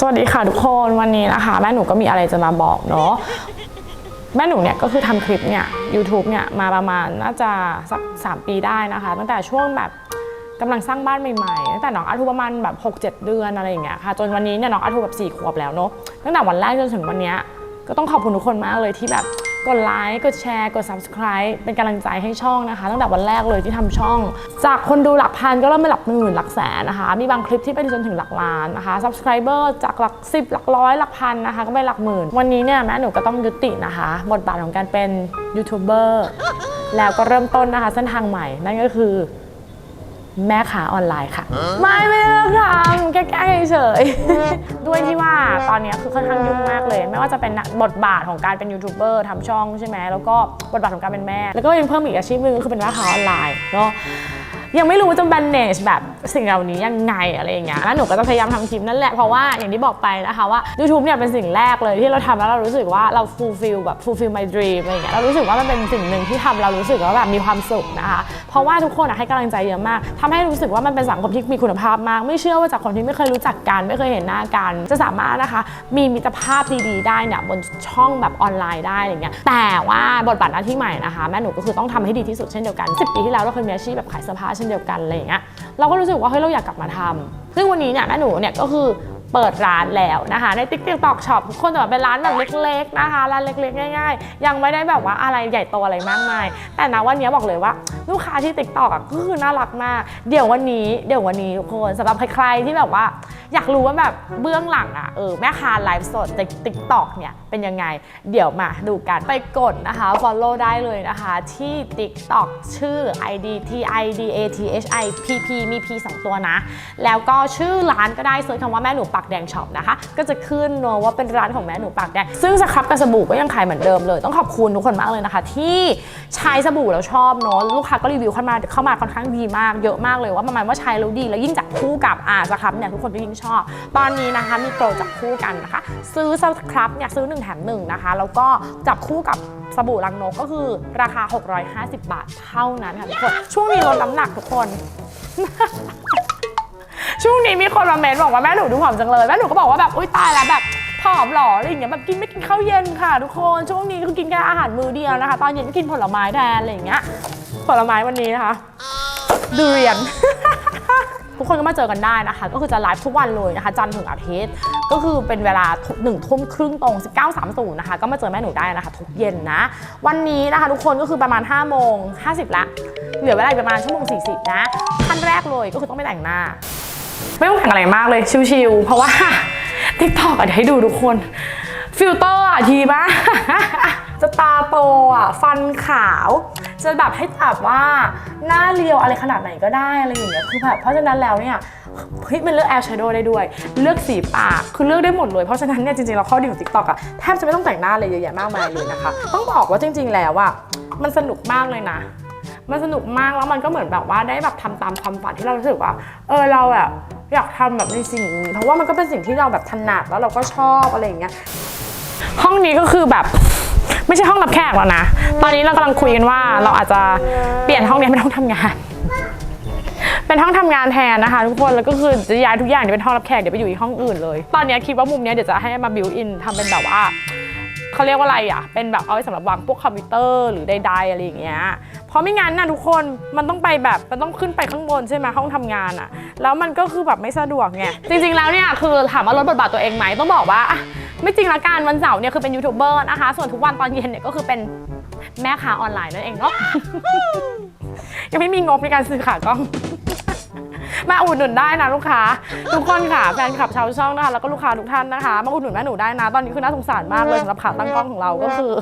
สวัสดีค่ะทุกคนวันนี้นะคะ แม่หนูก็มีอะไรจะมาบอกเนาะแม่หนูเนี่ยก็คือทำคลิปเนี่ย YouTube เนี่ยมาประมาณน่าจะสัก3ปีได้นะคะ ตั้งแต่ช่วงแบบกำลังสร้างบ้านใหม่ๆตั้งแต่น้องอาทูประมาณแบบ 6 7 เดือนอะไรอย่างเงี้ยค่ะจนวันนี้เนี่ยน้องอาทูแบบ4ขวบแล้วเนาะตั้งแต่วันแรกจนถึงวันเนี้ยก็ต้องขอบคุณทุกคนมากเลยที่แบบ กดไลค์กดแชร์กด subscribe เป็นกำลังใจให้ช่องนะคะ ตั้งแต่วันแรกเลยที่ทำช่อง จากคนดูหลักพันก็เริ่มเป็นหลักหมื่นหลักแสนนะคะ มีบางคลิปที่ไปจนถึงหลักล้านนะคะ subscriber จากหลัก10หลักร้อยหลักพันนะคะ ก็ไปหลักหมื่น วันนี้เนี่ยแม่หนูก็ต้องยุตินะคะ บทบาทของการเป็นยูทูบเบอร์แล้วก็เริ่มต้นนะคะเส้นทางใหม่นั่นก็คือ แม่ค้าออนไลน์ค่ะ ไม่ไม่ได้เลิกทำแก้ๆเฉยๆ ด้วยที่ว่าตอนนี้คือค่อนข้างยุ่งมากเลย ไม่ว่าจะเป็นบทบาทของการเป็นยูทูบเบอร์ทำช่องใช่ไหมแล้วก็บทบาทของการเป็นแม่ แล้วก็ยังเพิ่มอีกอาชีพหนึงก็คือเป็นแม่ค้าออนไลน์เนาะยังไม่รู้ว่าจะ manage แบบ สิ่งเหล่านี้ยังไงอะไรอย่างเงี้ยแล้วหนูก็จะพยายามทำคลิปนั่นแหละเพราะว่าอย่างที่บอกไปนะคะว่า YouTube เนี่ยเป็นสิ่งแรกเลยที่เราทำแล้วเรารู้สึกว่าเรา fulfill แบบ fulfill my dream อะไรอย่างเงี้ยเรารู้สึกว่ามันเป็นสิ่งหนึ่งที่ทำเรารู้สึกว่าแบบมีความสุขนะคะเพราะว่าทุกคนอะให้กำลังใจเยอะมากทำให้รู้สึกว่ามันเป็นสังคมที่มีคุณภาพมาก ไม่เชื่อว่าจากคนที่ไม่เคยรู้จักกันไม่เคยเห็นหน้ากัน จะสามารถนะคะ มีมิตรภาพดีๆได้เนี่ยบนช่องแบบออนไลน์ได้อะไรเงี้ยแต่ว่าบทบาทหน้าที่ใหม่นะคะแม่หนูก็คือต้องทำให้ดีที่สุดเช่นเดียวกัน 10 ปีที่แล้วเราเคยมีอาชีพแบบขายเสื้อผ้าเช่นเดียวกันอะไรเงี้ยเราก็รู้สึกว่าเฮ้ยเราอยากกลับมาทำซึ่งวันนี้เนี่ยแม่หนูเนี่ยก็คือ เปิดร้านแล้วนะคะ ในติ๊กต็อกช็อปทุกคนแต่ว่าเป็นร้านแบบเล็กๆนะคะร้านเล็กๆ ง่าย ๆ ยังไม่ได้แบบว่าอะไรใหญ่โตอะไรมากมาย แต่นะวันนี้บอกเลยว่า ลูกค้าที่ติ๊กต็อกอะก็คือน่ารักมาก เดี๋ยววันนี้เดี๋ยววันนี้ทุกคนสำหรับใครๆที่แบบว่า อยากรู้ว่าแบบเบื้องหลังอะเออแม่ค้าไลฟ์สดในติ๊กต็อกเนี่ยเป็นยังไง เดี๋ยวมาดูกันไปกดนะคะ follow ได้เลยนะคะที่ TikTok ชื่อ ID T I D A T H I P P มี P 2 ตัวนะ แล้วก็ชื่อร้านก็ได้เซิร์ชคำว่าแม่หนูปักากแดงช็อปนะคะ ก็จะขึ้นเนอะว่าเป็นร้านของแม่หนูปากแดง ซึ่งสครับกับสบู่ก็ยังขายเหมือนเดิมเลย ต้องขอบคุณทุกคนมากเลยนะคะ ที่ใช้สบู่แล้วชอบเนอะลูกค้าก็รีวิวเข้ามาเข้ามาค่อนข้างดีมากเยอะมากเลยว่าประมาณว่าใช้แล้วดีแล้วยิ่งจับคู่กับอ่าสครับเนี่ยทุกคนก็ยิ่งชอบ ตอนนี้นะคะมีโปรจับคู่กันนะคะ ซื้อสครับเนี่ยซื้อ1แถม1นะคะแล้วก็จับคู่กับสบู่รังนกก็คือราคา 650 บาทเท่านั้นค่ะทุกคน ช่วงนี้ลดน้ำหนักทุกคน ช่วงนี้มีคนมาเมนบอกว่าแม่หนูดูผอมจังเลย แม่หนูก็บอกว่าแบบอุ้ยตายแล้วแบบผอมหรออะไรอย่างเงี้ยแบบกินไม่กินข้าวเย็นค่ะ ทุกคนช่วงนี้คือกินแค่อาหารมื้อเดียวนะคะ ตอนเย็นก็กินผลไม้แทนอะไรอย่างเงี้ยผลไม้วันนี้นะคะดูเรียน ทุกคนก็มาเจอกันได้นะคะ ก็คือจะไลฟ์ทุกวันเลยนะคะ จันทร์ถึงอาทิตย์ ก็คือเป็นเวลาหนึ่งทุ่มครึ่งตรง 19.30นะคะ ก็มาเจอแม่หนูได้นะคะ ทุกเย็นนะ วันนี้นะคะทุกคนก็คือประมาณ5โมง50ละเหลือเวลาอีกประมาณชั่วโมง40นะขั้นแรกเลยก็คือต้องไปแต่งหน้า ไม่ต้องแต่งอะไรมากเลยชิวๆเพราะว่าทิกตอกอะเดี๋ยวให้ดูทุกคน ฟิลเตอร์อะทีมากจะตาโตอะฟันขาว จะแบบให้แบบว่าหน้าเรียวอะไรขนาดไหนก็ได้อะไรอย่างเงี้ยคือแบบเพราะฉะนั้นแล้วเนี่ยเฮ้ยมันเลือกแอร์ชโดว์ได้ด้วย เลือกสีปากคือเลือกได้หมดเลย เพราะฉะนั้นเนี่ยจริงๆเราข้อดีของ TikTok อะแทบจะไม่ต้องแต่งหน้าเลยเยอะแยะมากมายเลยนะคะ ต้องบอกว่าจริง ๆ แล้วอะมันสนุกมากเลยนะมันสนุกมากแล้วมันก็เหมือนแบบว่าได้แบบทำตามความฝันที่เรารู้สึกว่า เออเราแบบ อยากทำแบบในสิ่งนี้เพราะว่ามันก็เป็นสิ่งที่เราแบบถนัดแล้วเราก็ชอบอะไรอย่างเงี้ยห้องนี้ก็คือแบบไม่ใช่ห้องรับแขกแล้วนะ ตอนนี้เรากำลังคุยกันว่าเราอาจจะเปลี่ยนห้องนี้เป็นห้องทำงาน เป็นห้องทำงานแทนนะคะ ทุกคน แล้วก็คือจะย้ายทุกอย่างเนี่ยเป็นห้องรับแขกเดี๋ยวไปอยู่อีกห้องอื่นเลย ตอนนี้คิดว่ามุมนี้เดี๋ยวจะให้มาบิวอินทำเป็นแบบว่า เขาเรียกว่าอะไรอะ เป็นแบบเอาไว้สำหรับวางพวกคอมพิวเตอร์หรือใดๆอะไรอย่างเงี้ย เพราะไม่งั้นนะทุกคนมันต้องไปแบบมันต้องขึ้นไปข้างบนใช่ไหมห้องทำงานอะ แล้วมันก็คือแบบไม่สะดวกไง จริง ๆ แล้วเนี่ยคือถามว่าลดบทบาทตัวเองไหมต้องบอกว่า ไม่จริงละกันวันเสาร์เนี่ยคือเป็นยูทูบเบอร์นะคะ ส่วนทุกวันตอนเย็นเนี่ยก็คือเป็นแม่ค้าออนไลน์นั่นเองเนาะ ยังไม่มีงบในการซื้อขากล้อง มาอุดหนุนได้นะลูกค้า ทุกคนค่ะแฟนคลับชาวช่องนะคะแล้วก็ลูกค้าทุกท่านนะคะมาอุดหนุนแม่หนูได้นะตอนนี้คือน่าสงสารมากเลยสำหรับขาตั้งกล้องของเราก็คือ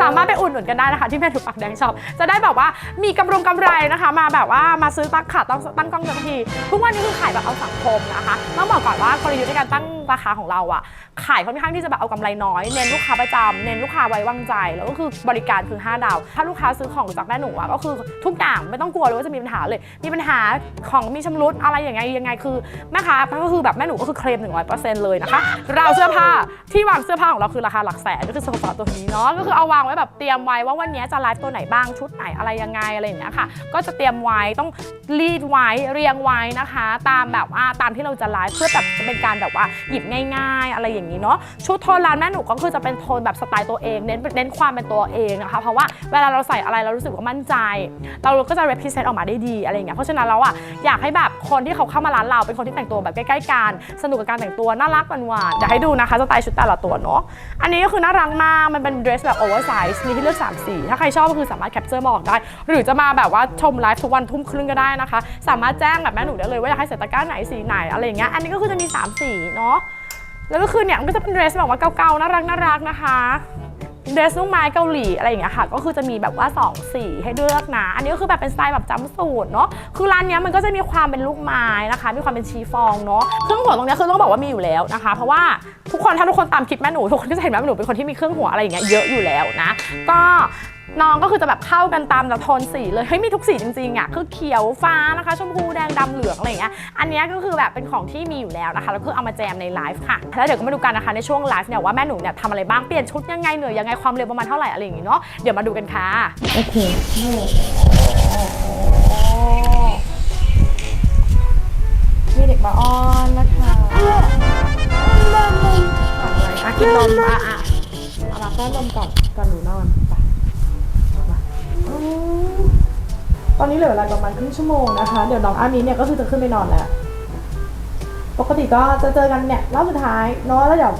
สามารถไปอุดหนุนกันได้นะคะที่แม่ถูกปักแดงช็อปจะได้แบบว่ามีกำรงกำไรนะคะ มาแบบว่ามาซื้อตั้งขาตั้งตั้งกล้องทันทีทุกวันนี้คือขายแบบเอาสังคมนะคะต้องบอกก่อนว่ากลยุทธ์ในการตั้งราคาของเราอะขายค่อนข้างที่จะแบบเอากำไรน้อย เน้นลูกค้าประจำเน้นลูกค้าไว้วางใจ แล้วก็คือบริการคือ 5 ดาว ถ้าลูกค้าซื้อของจากแม่หนูอะก็คือทุกอย่างไม่ต้องกลัวเลยว่าจะมีปัญหาเลย มีปัญหาของมีมีชำรุดอะไรอย่างไงยังไงคือแม่ค้าก็คือแบบแม่หนูก็คือเคลม100%เลยนะคะราวเสื้อผ้าที่วางเสื้อผ้าของเราคือราคาหลักแสนก็คือโซฟาตัวนี้เนาะก็คือเอาวางไว้แบบเตรียมไว้ว่าวันนี้จะไลฟ์ตัวไหนบ้างชุดไหนอะไรยังไงอะไรอย่างเงี้ยค่ะ ก็จะเตรียมไว้ต้องรีดไว้เรียงไว้นะคะ ตามแบบว่าตามที่เราจะไลฟ์เพื่อแบบจะเป็นการแบบว่าหยิบง่าย ๆ อะไรอย่างนี้เนาะชุดโทนร้านแม่หนูก็คือจะเป็นโทนแบบสไตล์ตัวเองเน้นเน้นความเป็นตัวเองนะคะเพราะว่าเวลาเราใส่อะไรเรารู้สึกว่ามั่นใจ เราก็จะ represent ออกมาได้ดีอะไรอย่างเงี้ยเพราะฉะนั้นแล้วอะอยากให้แบบคนที่เขาเข้ามาร้านเราเป็นคนที่แต่งตัวแบบใกล้ๆกันสนุกกับการแต่งตัวน่ารักหวานๆเดี๋ยวให้ดูนะคะสไตล์ชุดแต่ละตัวเนาะอันนี้ก็คือน่ารักมากมันเป็น dress แบบ oversize มีที่เลือก3สีถ้าใครชอบก็คือสามารถ capture มาออกได้ หรือจะมาแบบว่าชมไลฟ์ทุกวันทุ่มครึ่งก็ได้นะคะ สามารถแจ้งแบบแม่หนูได้เลยว่าอยากให้ใส่ตะกร้าไหนสีไหนอะไรอย่างเงี้ยอันนี้ก็คือจะมีสามสีเนาะแล้วก็คือเนี่ยมันก็จะเป็น dress แบบว่าเก่าๆน่ารักน่ารักนะคะ เดรสลูกไม้เกาหลีอะไรอย่างเงี้ยค่ะ ก็คือจะมีแบบว่า 2 สีให้เลือกนะ อันนี้ก็คือแบบเป็นสไตล์แบบจำสูตรเนาะ คือร้านเนี้ยมันก็จะมีความเป็นลูกไม้นะคะ มีความเป็นชีฟองเนาะ เครื่องหัวตรงเนี้ยคือต้องบอกว่ามีอยู่แล้วนะคะ เพราะว่าทุกคนถ้าทุกคนตามคลิปแม่หนูทุกคนก็จะเห็นแม่หนูเป็นคนที่มีเครื่องหัวอะไรอย่างเงี้ยเยอะอยู่แล้วนะ ก็ น้องก็คือจะแบบเข้ากันตามแบบโทนสีเลยเฮ้ยมีทุกสีจริงๆอะคือเขียวฟ้านะคะ ชมพูแดงดำเหลืองอะไรอย่างเงี้ยอันเนี้ยก็คือแบบเป็นของที่มีอยู่แล้วนะคะแล้วก็เอามาแจมในไลฟ์ค่ะแล้วเดี๋ยวก็มาดูกันนะคะในช่วงไลฟ์เนี่ยว่าแม่หนูเนี่ยทำอะไรบ้างเปลี่ยนชุดยังไงเหนื่อยยังไงความเร็วประมาณเท่าไหร่อะไรอย่างงี้เนาะเดี๋ยวมาดูกันค่ะ โอเคมีเด็กมาอ้อนนะคะอะกินนมอะอะเอามาแป้นนมก่อนก่อนหนูนอนไปมาอืม ตอนนี้เหลือเวลาประมาณครึ่งชั่วโมงนะคะ เดี๋ยวน้องอามีเนี่ยก็คือจะขึ้นไปนอนแล้ว ปกติก็จะเจอกันเนี่ยรอบสุดท้ายเนาะแล้วเดี๋ยว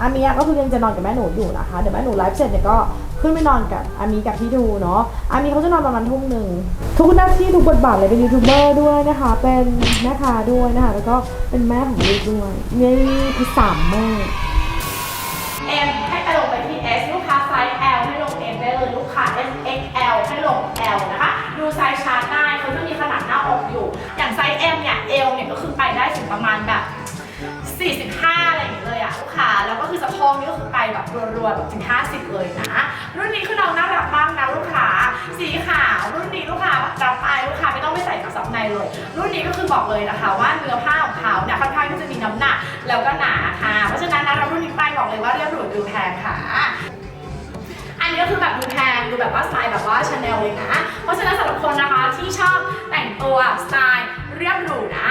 อามีก็คือยังจะนอนกับแม่หนูอยู่นะคะ เดี๋ยวแม่หนูไลฟ์เสร็จเนี่ยก็ขึ้นไปนอนกับอามีกับพี่ดูเนาะ อามีเขาจะนอนประมาณทุ่มหนึ่ง ทุกหน้าที่ทุกบทบาทเลยเป็นยูทูบเบอร์ด้วยนะคะ เป็นแม่ค้าด้วยนะคะ แล้วก็เป็นแม่ของลูกด้วยนี่คือสามแม่ M ให้ไปลงไปที่ S ลูกค้าไซส์ L ให้ลง M ได้เลยลูกค้า S XL ให้ลง L นะคะ ดูไซส์ชาร์ตได้เขาจะมีขนาดหน้าอกอยู่ อย่างไซส์ M เนี่ย L เนี่ยก็คือไปได้ถึงประมาณแบบ 45เลยอะ ลูกค้าแล้วก็คือสะโพกนี่ก็คือไปแบบรัวๆแบบถึง 50 เลยนะ รุ่นนี้คือน้องน่ารักมากนะลูกค้าสีขาวรุ่นนี้ลูกค้ารับไปลูกค้าไม่ต้องไปใส่กระสอบในเลย รุ่นนี้ก็คือบอกเลยนะคะ ว่าเนื้อผ้าของเขาเนี่ยค่อนข้างที่จะมีน้ำหนักแล้วก็หนาค่ะ เพราะฉะนั้นนะเรารุ่นนี้ไปบอกเลยว่าเรียบหรูดูแพงค่ะอันนี้ก็คือแบบดูแพงดูแบบว่าสไตล์แบบว่าชาแนลเลยนะ เพราะฉะนั้นสำหรับคนนะคะที่ชอบแต่งตัวสไตล์เรียบหรูนะ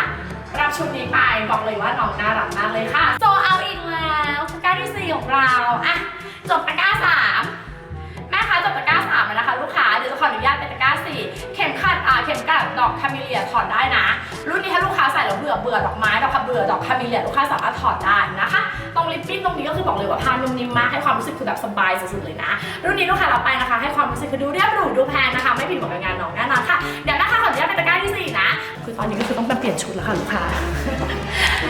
รับชุดนี้ไปบอกเลยว่าน้องน่ารักมากเลยค่ะ ที่สี่ของเราอะจบตะกร้าสามแม่ค้าจบตะกร้าสามแล้วนะคะลูกค้าเดี๋ยวจะขออนุญาตเป็นตะกร้าสี่เข็มขัดอ่าเข็มขัดดอกคาเมเลียถอดได้นะ รุ่นนี้ถ้าลูกค้าใส่แล้วเบื่อเบื่อดอกไม้ดอกคาเบื่อดอกคาเมเลียลูกค้าสามารถถอดได้นะคะ ตรงลิปปิ้นตรงนี้ก็คือบอกเลยว่าผ้านุ่มนิ่มมากให้ความรู้สึกคือแบบสบายสุดๆเลยนะ รุ่นนี้ลูกค้าเราไปนะคะ ให้ความรู้สึกคือดูเรียบหรูดูแพงนะคะ ไม่ผิดหวังกับงานน้องแน่นอนค่ะเดี๋ยวนะคะขออนุญาตเป็นตะกร้าที่สี่นะคือตอนนี้ก็คือต้องมาเปลี่ยนชุดแล้วค่ะลูกค้า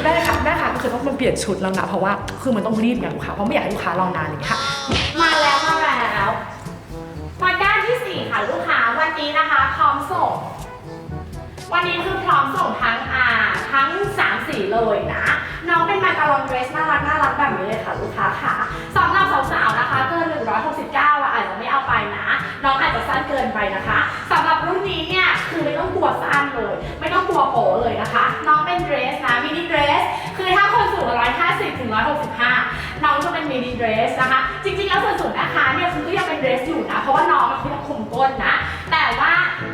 แม่ค่ะแม่ค่ะก็คือต้องมาเปลี่ยนชุดแล้วนะเพราะว่าคือมันต้องรีบไงลูกค้าเพราะไม่อยากให้ลูกค้ารอนานเลยค่ะ มาแล้วมาแล้วตะกร้าที่สี่ค่ะลูกค้าวันนี้นะคะพร้อมส่ง วันนี้คือพร้อมส่งทั้งอ่า ทั้ง 3 สีเลยนะ น้องเป็นมาการอนเดรสน่ารักน่ารักแบบนี้เลยค่ะลูกค้าค่ะสำหรับสาวๆนะคะเกิน 169อะอาจจะไม่เอาไปนะ น้องอาจจะสั้นเกินไปนะคะสำหรับรุ่นนี้เนี่ยคือไม่ต้องกลัวสั้นเลย ไม่ต้องกลัวโปเลยนะคะ น้องเป็นเดรสนะมินิเดรสคือถ้าคนสูง150ถึง165น้องจะเป็นมินิเดรสนะคะ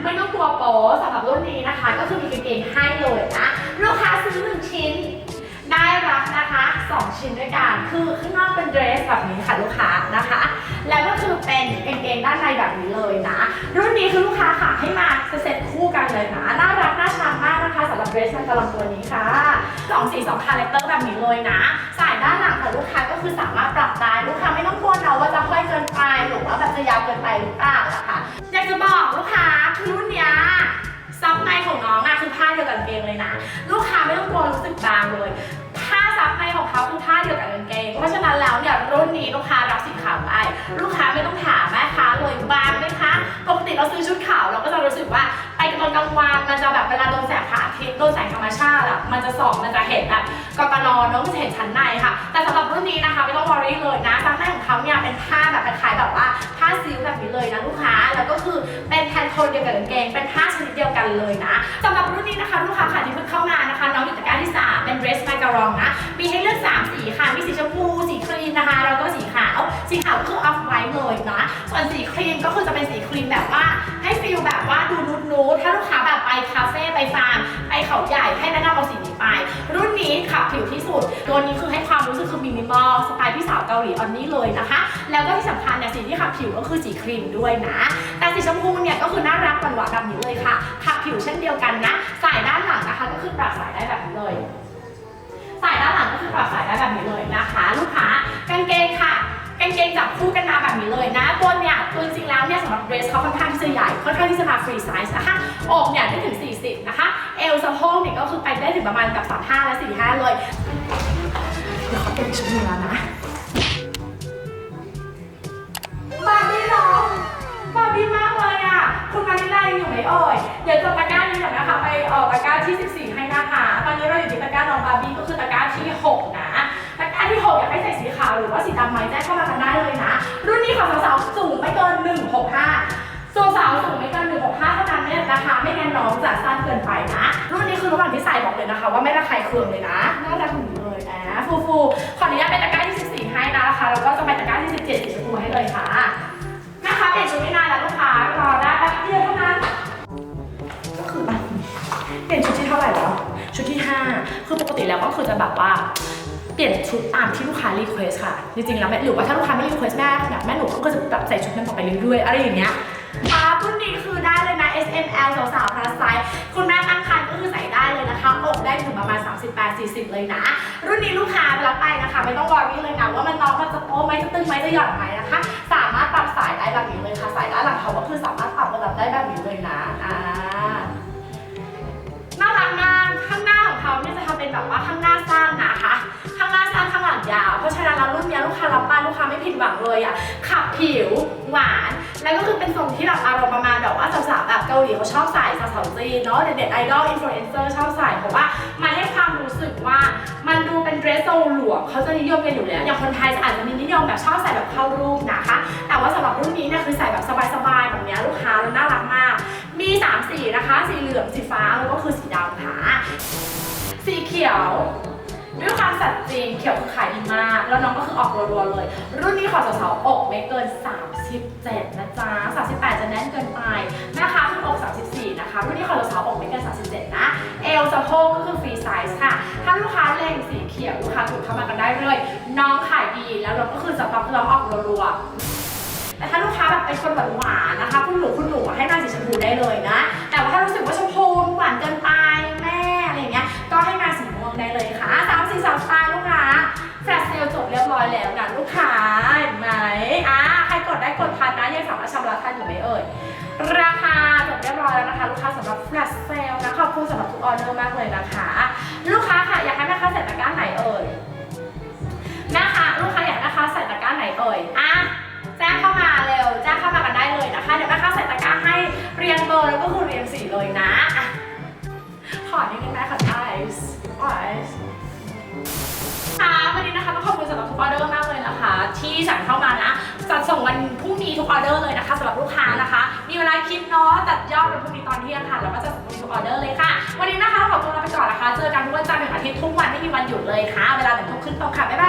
ไม่ต้องกลัวโป๊สำหรับรุ่นนี้นะคะ ก็คือมีกางเกงให้เลยนะ ลูกค้าซื้อหนึ่งชิ้น ได้รับนะคะ 2 ชิ้นด้วยกัน คือข้างนอกเป็นเดรสแบบนี้ค่ะลูกค้านะคะ แล้วก็คือเป็นกางเกงด้านในแบบนี้เลยนะ รุ่นนี้คือลูกค้าค่ะให้มาเซ็ตคู่กันเลยนะน่ารัก น่าชังมากนะคะสำหรับเดรสมันกำลังตัวนี้ค่ะสองสีสองคาแรคเตอร์แบบนี้เลยนะสายด้านหลังค่ะลูกค้าก็คือสามารถปรับได้ลูกค้าไม่ต้องกลัวเนาะว่าจะห้อยเกินไปหรือว่าแบบจะยาวเกินไปหรือเปล่านะคะอยากจะบอกลูกค้าคือรุ่นเนี้ยซับในของน้องอะคือผ้าเดียวกับกางเกงเลยนะ ลูกค้าไม่ต้องกลัวรู้สึกบางเลยผ้าซับในของเขาคือผ้าเดียวกับกางเกง เพราะฉะนั้นแล้วเนี่ยรุ่นนี้ลูกค้ารับสีขาวไปลูกค้าไม่ต้องถามแม่ค้าเลยบางไหมคะปกติเราซื้อชุดขาวเราก็จะรู้สึกว่า ไปกับตอนกลางวันมันจะแบบเวลาโดนแสงพระอาทิตย์โดนแสงธรรมชาติอะมันจะส่องมันจะเห็นแบบกกนเนาะมันจะเห็นชั้นในค่ะ แต่สำหรับรุ่นนี้นะคะไม่ต้องวอรี่เลยนะชั้นในของเขาเนี่ยเป็นผ้าแบบคล้ายแบบว่าผ้าซิลแบบนี้เลยนะลูกค้าแล้วก็คือเป็นแพนโทนเดียวกับกางเกงเป็นผ้าชนิดเดียวกันเลยนะสำหรับรุ่นนี้นะคะลูกค้าค่ะที่เพิ่งเข้ามานะคะน้องอยู่ตะกร้าที่สามเป็น dress m a c a r o n นะมีให้เลือก3สีค่ะมีสีชมพูสีครีมนะคะแล้วก็สีขาวสีขาวก็คือ off white เลยนะส่วนสีครีมก็คือจะเป็นสีครีมแบบว่าให้ฟีลแบบว่าดูนูด ตัวนี้คือให้ความรู้สึกคือมินิมอลสไตล์พี่สาวเกาหลีออนนี่เลยนะคะ แล้วก็ที่สำคัญเนี่ยสีที่ขับผิวก็คือสีครีมด้วยนะ แต่สีชมพูเนี่ยก็คือน่ารักหวานๆแบบนี้เลยค่ะขับผิวเช่นเดียวกันนะ สายด้านหลังนะคะก็คือปรับสายได้แบบนี้เลย สายด้านหลังก็คือปรับสายได้แบบนี้เลยนะคะ ลูกค้ากางเกงค่ะ กางเกงจับคู่กันมาแบบนี้เลยนะบนเนี่ยคือจริงๆแล้วเนี่ยสำหรับเดรสเขาค่อนข้างที่จะใหญ่ค่อนข้างที่จะมาฟรีไซส์นะคะอกเนี่ยได้ถึง 40 นะคะ เอวสะโพกเนี่ยก็คือไปได้ถึงประมาณกับ35และ45 เลยเดี๋ยวเขาเป็นชุดนี้แล้วนะบาร์บี้เหรอบาร์บี้มากเลยอะคุณมาริลายังอยู่ไหมเอ่ยเดี๋ยวจบตะกร้านี้เดี๋ยวนะคะไปเออกตะกร้าที่ 14 ให้นะคะตอนนี้เราอยู่ที่ตะกร้าน้องบาร์บี้ก็คือตะกร้าที่ 6 นะตะกร้า ที่6อยากให้ใส่สีขาวหรือว่าสีดำไหมแจ้งเข้ามากันได้เลยนะ รุ่นนี้ของสาวๆสูงไม่เกิน 165 ส่วนสาวสูงไม่เกิน 165เท่านั้นเนี่ยนะคะ ไม่งั้นน้องจะสั้นเกินไปนะ รุ่นนี้คือระหว่างที่ใส่บอกเลยนะคะ ว่าไม่ระคายเคืองเลยนะ น่ารักหนูเลยนะฟูฟูขออนุญาตเป็นตะกร้าที่14ให้นะคะ แล้วก็จะไปตะกร้าที่17สีชมพูให้เลยค่ะนะคะเปลี่ยนชุดไม่นานแล้วลูกค้ารอได้แป๊บเดียวเท่านั้นก็คือเปลี่ยนชุดที่เท่าไหร่แล้วชุดที่ 5 คือปกติแล้วก็คือจะแบบว่า เปลี่ยนชุดตามที่ลูกค้ารีเควสค่ะ จริงๆ แล้วแม่หรือว่าถ้าลูกค้าไม่รีเควสแม่แบบแม่หนูก็จะแบบใส่ชุดนั้นต่อไปเรื่อยๆ อะไรอย่างเงี้ยอ่ารุ่นนี้คือได้เลยนะ S M L สาวๆ plus size คุณแม่ตั้งครรภ์ก็คือใส่ได้เลยนะคะอกได้ถึงประมาณ 38-40 เลยนะ รุ่นนี้ลูกค้ารับไปนะคะ ไม่ต้องวอรี่เลยนะว่ามันน้องมันจะโป๊ไหมจะตึงไหมจะหย่อนไหมนะคะ สามารถปรับสายได้แบบนี้เลยค่ะ สายด้านหลังเขาก็คือสามารถปรับระดับได้แบบนี้เลยนะอ่าน่ารักมากข้างหน้าของเขาเนี่ยจะทำเป็นแบบว่าข้างหน้า ผิดหวังเลยอะขับผิวหวาน แล้วก็คือเป็นทรงที่แบบอารมณ์ประมาณแบบว่าสาวๆแบบเกาหลีเขาชอบใส่สาวๆจีนเนาะเด็ดๆไอดอลอินฟลูเอนเซอร์ชอบใส่เพราะว่ามันให้ความรู้สึกว่ามันดูเป็นเดรสทรงหลวมเขาจะนิยมกันอยู่แล้วอย่างคนไทยจะอาจจะมีนิยมแบบชอบใส่แบบเข้ารูปนะคะ แต่ว่าสำหรับรุ่นนี้เนี่ยคือใส่แบบสบายๆแบบเนี้ยลูกค้าแล้วน่ารักมาก มี3สีนะคะ สีเหลืองสีฟ้าแล้วก็คือสีดำค่ะสีเขียว ด้วยความสัตย์จริงเขียวคือขายดีมาก แล้วน้องก็คือออกรัวๆเลย รุ่นนี้ขอสาวๆอกไม่เกิน 37 นะจ๊ะ 38 จะแน่นเกินไปนะคะขึ้นอก 34 นะคะ รุ่นนี้ขอสาวๆอกไม่เกิน 37 นะ เอวสะโพกก็คือฟรีไซส์ค่ะ ถ้าลูกค้าเล็งสีเขียวลูกค้ากดเข้ามากันได้เลย น้องขายดีแล้วเราก็คือสต็อกน้องออกรัวๆแต่ถ้าลูกค้าแบบเป็นคนแบบหวานๆนะคะ คุณหนูคุณหนูให้มาสีชมพูได้เลยนะ ยังสามารถชำระทันอยู่ไหมเอ่ย ราคาจบเรียบร้อยแล้วนะคะ ลูกค้าสำหรับแฟลชเซลนะขอบคุณสำหรับทุกออเดอร์มากเลยนะคะ ลูกค้าค่ะอยากให้แม่ค้าใส่ตะกร้าไหนเอ่ยนะคะลูกค้าอยากนะคะใส่ตะกร้าไหนเอ่ยอะแจ้งเข้ามาเร็วแจ้งเข้ามากันได้เลยนะคะ เดี๋ยวแม่ค้าใส่ตะกร้าให้เรียงเบอร์แล้วก็คือเรียงสีเลยนะอะขอนิดนึงนะขอไอซ์ไอซ์ค่ะวันนี้นะคะต้องขอบคุณสำหรับทุกออเดอร์มากเลยนะคะ ที่สั่งเข้ามานะ จัดส่งวันพรุ่งนี้ทุกออเดอร์เลยนะคะสำหรับลูกค้านะคะ มีเวลาคิดเนาะตัดยอดวันพรุ่งนี้ตอนเที่ยงค่ะแล้วก็จะส่งทุกออเดอร์เลยค่ะ วันนี้นะคะขอตัวลาไปก่อนนะคะ เจอกันทุกวันจันทร์ถึงอาทิตย์ทุกวันไม่มีวันหยุดเลยค่ะ เวลาหนึ่งทุ่มครึ่งตรงค่ะบ๊ายบาย